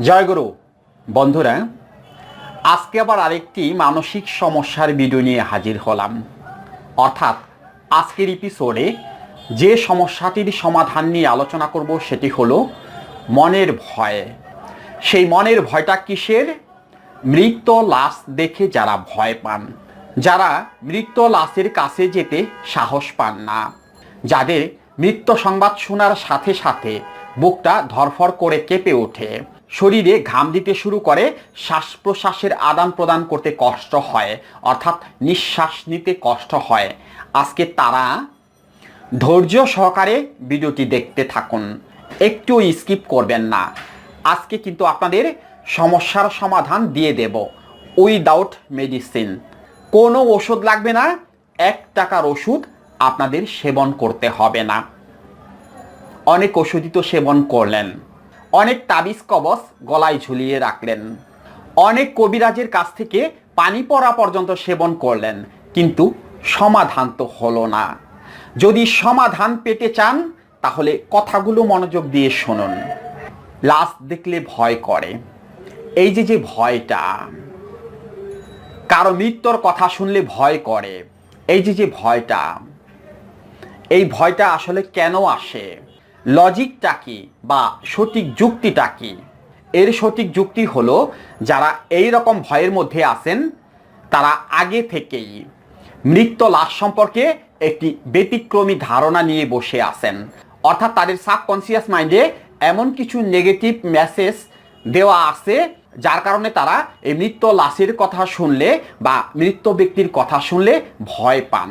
জয়গুরু বন্ধুরা, আজকে আবার আরেকটি মানসিক সমস্যার ভিডিও নিয়ে হাজির হলাম। অর্থাৎ আজকের এপিসোডে যে সমস্যাটির সমাধান নিয়ে আলোচনা করব সেটি হলো মনের ভয়। সেই মনের ভয়টা কিসের? মৃত লাশ দেখে যারা ভয় পান। যারা মৃত লাশের কাছে যেতে সাহস পান না। যাদের মৃত্যু সংবাদ শোনার সাথে সাথে বুকটা ধরফর করে কেঁপে ওঠে। শরীরে ঘাম দিতে শুরু করে শ্বাস প্রশ্বাসের আদান প্রদান করতে কষ্ট হয়, অর্থাৎ নিঃশ্বাস নিতে কষ্ট হয়। আজকে তারা ধৈর্য সহকারে ভিডিওটি দেখতে থাকুন। একটু স্কিপ করবেন না। আজকে কিন্তু আপনাদের সমস্যার সমাধান দিয়ে দেব। Without medicine. কোনো ওষুধ লাগবে না, এক টাকার ওষুধ আপনাদের সেবন করতে হবে না। অনেক ওষুধই তো সেবন করলেন। অনেক তাবিজ কবচ গলায় ঝুলিয়ে রাখলেন। অনেক কবিরাজের কাছ থেকে পানি পড়া পর্যন্ত সেবন করলেন, কিন্তু সমাধান তো হলো না। যদি সমাধান পেতে চান, তাহলে কথাগুলো মনোযোগ দিয়ে শুনুন। লাশ দেখলে ভয় করে। এই যে যে ভয়টা, কারও মৃত্যুর কথা শুনলে ভয় করে। এই যে যে ভয়টা, এই ভয়টা আসলে কেন আসে? লজিকটা কি বা সঠিক যুক্তিটা কি? এর সঠিক যুক্তি হলো, যারা এই রকম ভয়ের মধ্যে আছেন, তারা আগে থেকেই মৃত্য লাশ সম্পর্কে একটি ব্যতিক্রমী ধারণা নিয়ে বসে আছেন। অর্থাৎ তাদের সাবকনসিয়াস মাইন্ডে এমন কিছু নেগেটিভ মেসেজ দেওয়া আছে, যার কারণে তারা এই মৃত লাশের কথা শুনলে বা মৃত ব্যক্তির কথা শুনলে ভয় পান।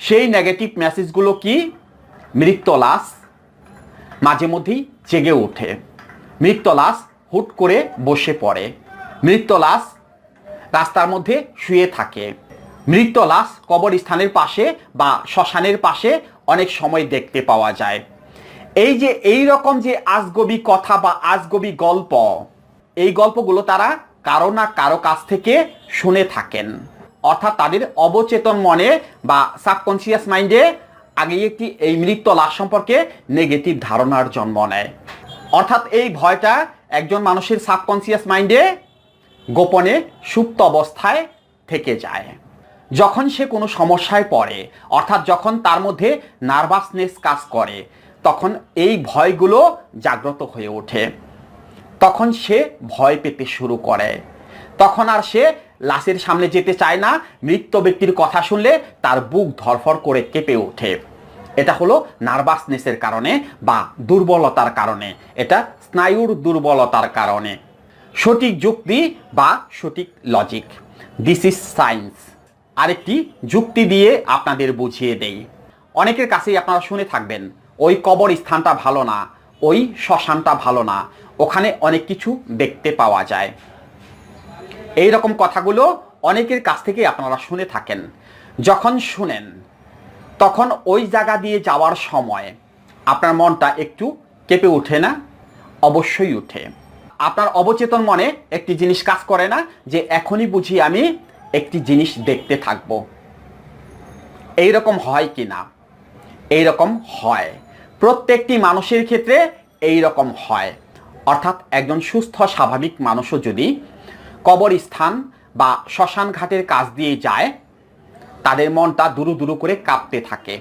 সেই নেগেটিভ মেসেজগুলো কি? মৃত লাশ। মাঝে মধ্যেই জেগে ওঠে। মৃত লাশ হুট করে বসে পড়ে। মৃত লাশ রাস্তার মধ্যে শুয়ে থাকে। মৃত লাশ কবরস্থানের পাশে বা শ্মশানের পাশে অনেক সময় দেখতে পাওয়া যায়। এই যে, এই রকম যে আজগবি কথা বা আজগবি গল্প, এই গল্পগুলো তারা কারও না কারও কাছ থেকে শুনে থাকেন। অর্থাৎ তাদের অবচেতন মনে বা সাবকনসিয়াস মাইন্ডে আগে একটি এই মৃত লাশ সম্পর্কে নেগেটিভ ধারণার জন্ম নেয়। অর্থাৎ এই ভয়টা একজন মানুষের সাবকনসিয়াস মাইন্ডে গোপনে সুপ্ত অবস্থায় থেকে যায়। যখন সে কোনো সমস্যায় পড়ে, অর্থাৎ যখন তার মধ্যে নার্ভাসনেস কাজ করে, তখন এই ভয়গুলো জাগ্রত হয়ে ওঠে। তখন সে ভয় পেতে শুরু করে। তখন আর সে লাশের সামনে যেতে চায় না, মৃত ব্যক্তির কথা শুনলে তার বুক ধরফর করে কেঁপে ওঠে। এটা হলো নার্ভাসনেসের কারণে বা দুর্বলতার কারণে। এটা স্নায়ুর দুর্বলতার কারণে। সঠিক যুক্তি বা সঠিক লজিক দিস ইজ সায়েন্স আরেকটি যুক্তি দিয়ে আপনাদের বুঝিয়ে দেই। অনেকের কাছেই আপনারা শুনে থাকবেন, ওই কবর স্থানটা ভালো না, ওই শ্মশানটা ভালো না, ওখানে অনেক কিছু দেখতে পাওয়া যায়। এই রকম কথাগুলো অনেকের কাছ থেকে আপনারা শুনে থাকেন। যখন শুনেন, তখন ওই জায়গা দিয়ে যাওয়ার সময় আপনার মনটা একটু কেঁপে ওঠে না? অবশ্যই উঠে আপনার অবচেতন মনে একটি জিনিস কাজ করে না যে এখনই বুঝি আমি একটি জিনিস দেখতে থাকব। এই রকম হয় কি না? এই রকম হয়। প্রত্যেকটি মানুষের ক্ষেত্রে এই রকম হয়। অর্থাৎ একজন সুস্থ, স্বাভাবিক মানুষও যদি কবরস্থান বা শ্মশান ঘাটের কাজ দিয়ে যায়, তাদের মনটা দুরু দুরু করে কাঁপতে থাকে।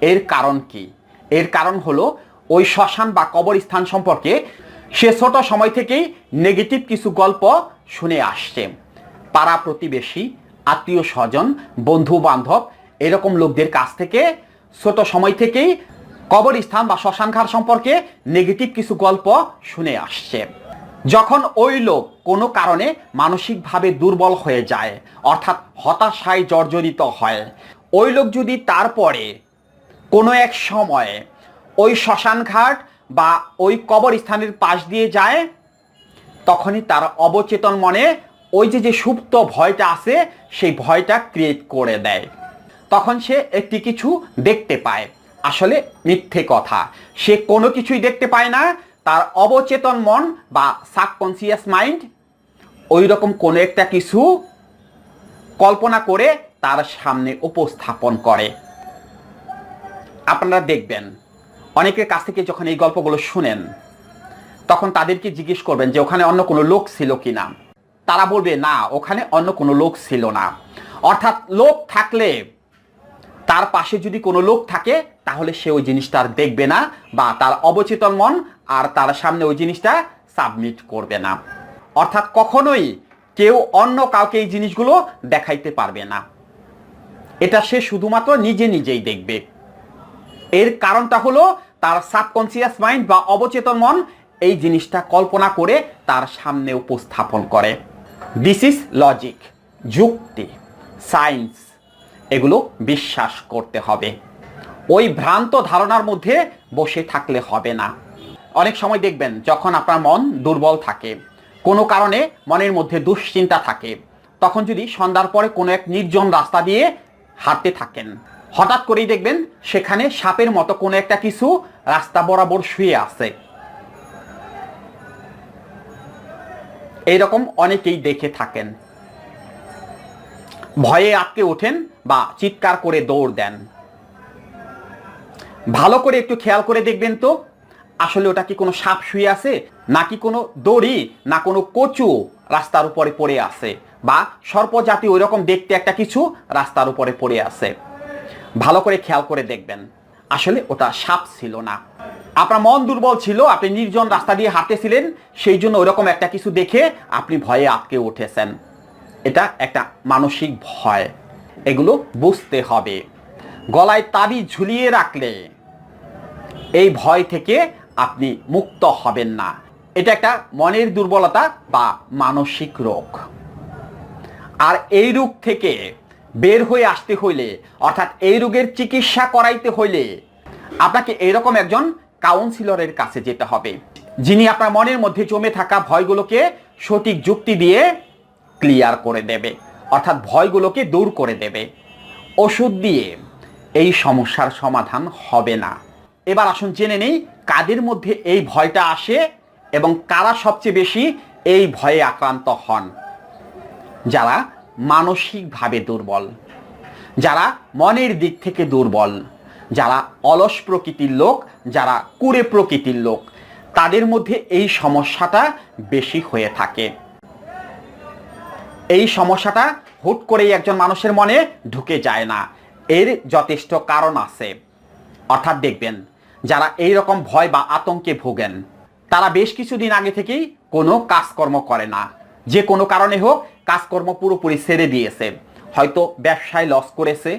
এর কারণ কি? এর কারণ হলো, ওই শ্মশান বা কবরস্থান সম্পর্কে সে ছোট সময় থেকেই নেগেটিভ কিছু গল্প শুনে আসছে। পাড়া প্রতিবেশী, আত্মীয় স্বজন বন্ধু বান্ধব এরকম লোকদের কাছ থেকে ছোট সময় থেকেই কবরস্থান বা শ্মশানঘাট সম্পর্কে নেগেটিভ কিছু গল্প শুনে আসছে। যখন ওই লোক কোনো কারণে মানসিকভাবে দুর্বল হয়ে যায়, অর্থাৎ হতাশায় জর্জরিত হয়, ওই লোক যদি তারপরে কোনো এক সময়ে ওই শ্মশানঘাট বা ওই কবরস্থানের পাশ দিয়ে যায়, তখনই তার অবচেতন মনে ওই যে যে সুপ্ত ভয়টা আছে, সেই ভয়টা ক্রিয়েট করে দেয়। তখন সে একটি কিছু দেখতে পায়। আসলে মিথ্যে কথা। সে কোনো কিছুই দেখতে পায় না তার অবচেতন মন বা সাবকনসিয়াস মাইন্ড ওই রকম কোনো একটা কিছু কল্পনা করে তার সামনে উপস্থাপন করে। আপনারা দেখবেন, অনেকের কাছ থেকে যখন এই গল্পগুলো শুনেন, তখন তাদেরকে জিজ্ঞেস করবেন যে ওখানে অন্য কোনো লোক ছিল কি না তারা বলবে, না, ওখানে অন্য কোনো লোক ছিল না। অর্থাৎ লোক থাকলে তার পাশে যদি কোনো লোক থাকে, তাহলে সে ওই জিনিসটা আর দেখবে না বা তার অবচেতন মন আর তার সামনে ওই জিনিসটা সাবমিট করবে না। অর্থাৎ কখনোই কেউ অন্য কাউকে এই জিনিসগুলো দেখাইতে পারবে না। এটা সে শুধুমাত্র নিজে নিজেই দেখবে। এর কারণটা হলো তার সাবকনসিয়াস মাইন্ড বা অবচেতন মন এই জিনিসটা কল্পনা করে তার সামনে উপস্থাপন করে। দিস ইজ লজিক যুক্তি। সায়েন্স এগুলো বিশ্বাস করতে হবে। ওই ভ্রান্ত ধারণার মধ্যে বসে থাকলে হবে না। অনেক সময় দেখবেন যখন আপনার মন দুর্বল থাকে, কোনো কারণে মনের মধ্যে দুশ্চিন্তা থাকে, তখন যদি সন্ধ্যার পরে কোনো এক নির্জন রাস্তা দিয়ে হাঁটতে থাকেন, হঠাৎ করেই দেখবেন সেখানে সাপের মতো কোনো একটা কিছু রাস্তা বরাবর শুয়ে আছে। এইরকম অনেকেই দেখে থাকেন। ভয়ে আটকে ওঠেন বা চিৎকার করে দৌড় দেন। ভালো করে একটু খেয়াল করে দেখবেন তো, আসলে ওটা কি কোনো সাপ শুয়ে আছে, নাকি কোনো দড়ি, না কোনো কচু রাস্তার উপরে পড়ে আছে, বা সর্পজাতি ওই রকম দেখতে একটা কিছু রাস্তার উপরে পড়ে আছে। ভালো করে খেয়াল করে দেখবেন, আসলে ওটা সাপ ছিল না। আপনার মন দুর্বল ছিল, আপনি নির্জন রাস্তা দিয়ে হাঁটতেছিলেন, সেই জন্য ওইরকম একটা কিছু দেখে আপনি ভয়ে আটকে উঠেছেন। এটা একটা মানসিক ভয়। এগুলো বুঝতে হবে। গলায় তাবি ঝুলিয়ে রাখলে এই ভয় থেকে আপনি মুক্ত হবেন না। এটা একটা মনের দুর্বলতা বা মানসিক রোগ। আর এই রোগ থেকে বের হয়ে আসতে হইলে, অর্থাৎ এই রোগের চিকিৎসা করাইতে হইলে আপনাকে এইরকম একজন কাউন্সিলরের কাছে যেতে হবে, যিনি আপনার মনের মধ্যে জমে থাকা ভয়গুলোকে সঠিক যুক্তি দিয়ে ক্লিয়ার করে দেবে, অর্থাৎ ভয়গুলোকে দূর করে দেবে। ওষুধ দিয়ে এই সমস্যার সমাধান হবে না। এবার আসুন জেনে নেই কাদের মধ্যে এই ভয়টা আসে এবং কারা সবচেয়ে বেশি এই ভয়ে আক্রান্ত হন। যারা মানসিকভাবে দুর্বল, যারা মনের দিক থেকে দুর্বল, যারা অলস প্রকৃতির লোক, যারা কুড়ে প্রকৃতির লোক, তাদের মধ্যে এই সমস্যাটা বেশি হয়ে থাকে। এই সমস্যাটা হুট করেই একজন মানুষের মনে ঢুকে যায় না। এর যথেষ্ট কারণ আছে। অর্থাৎ দেখবেন, যারা এই রকম ভয় বা আতঙ্কে ভোগেন, তারা বেশ কিছুদিন আগে থেকেই কোনো কাজকর্ম করে না। যে কোনো কারণে হোক, কাজকর্ম পুরোপুরি ছেড়ে দিয়েছে। হয়তো ব্যবসায় লস করেছে,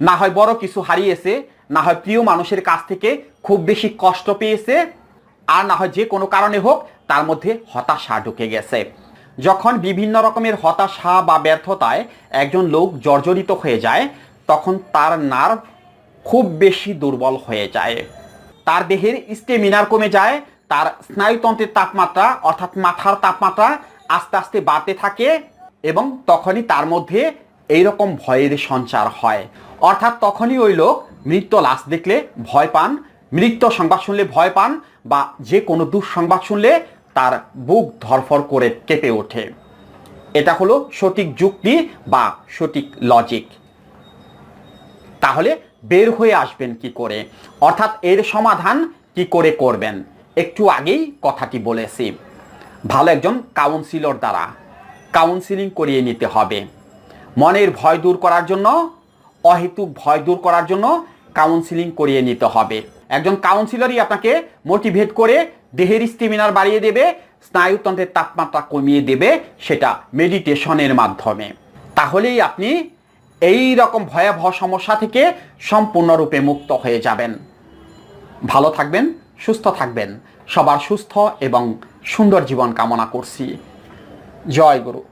না হয় বড় কিছু হারিয়েছে, না হয় প্রিয় মানুষের কাছ থেকে খুব বেশি কষ্ট পেয়েছে, আর না হয় যে কোনো কারণে হোক, তার মধ্যে হতাশা ঢুকে গেছে। যখন বিভিন্ন রকমের হতাশা বা ব্যর্থতায় একজন লোক জর্জরিত হয়ে যায়, তখন তার নার্ভ খুব বেশি দুর্বল হয়ে যায়। তার দেহের স্টেমিনার কমে যায়, তার স্নায়ুতন্ত্রের তাপমাত্রা অর্থাৎ মাথার তাপমাত্রা আস্তে আস্তে বাড়তে থাকে এবং তখনই তার মধ্যে এইরকম ভয়ের সঞ্চার হয়। অর্থাৎ তখনই ওই লোক মৃত্যু লাশ দেখলে ভয় পান, মৃত্যু সংবাদ শুনলে ভয় পান বা যে কোনো দুঃসংবাদ শুনলে তার বুক ধরফর করে কেঁপে ওঠে। এটা হলো সঠিক যুক্তি বা সঠিক লজিক তাহলে বের হয়ে আসবেন কি করে? অর্থাৎ এর সমাধান কি করে করবেন? একটু আগেই কথাটি বলেছি। ভালো একজন কাউন্সিলর দ্বারা কাউন্সিলিং করিয়ে নিতে হবে। মনের ভয় দূর করার জন্য, অহেতুক ভয় দূর করার জন্য কাউন্সিলিং করিয়ে নিতে হবে। একজন কাউন্সিলরই আপনাকে মোটিভেট করে দেহের স্টেমিনার বাড়িয়ে দেবে, স্নায়ুতন্ত্রের তাপমাত্রা কমিয়ে দেবে সেটা মেডিটেশনের মাধ্যমে। তাহলেই আপনি এই রকম ভয়াবহ সমস্যা থেকে সম্পূর্ণরূপে মুক্ত হয়ে যাবেন। ভালো থাকবেন, সুস্থ থাকবেন। সবার সুস্থ এবং সুন্দর জীবন কামনা করছি। জয় গুরু।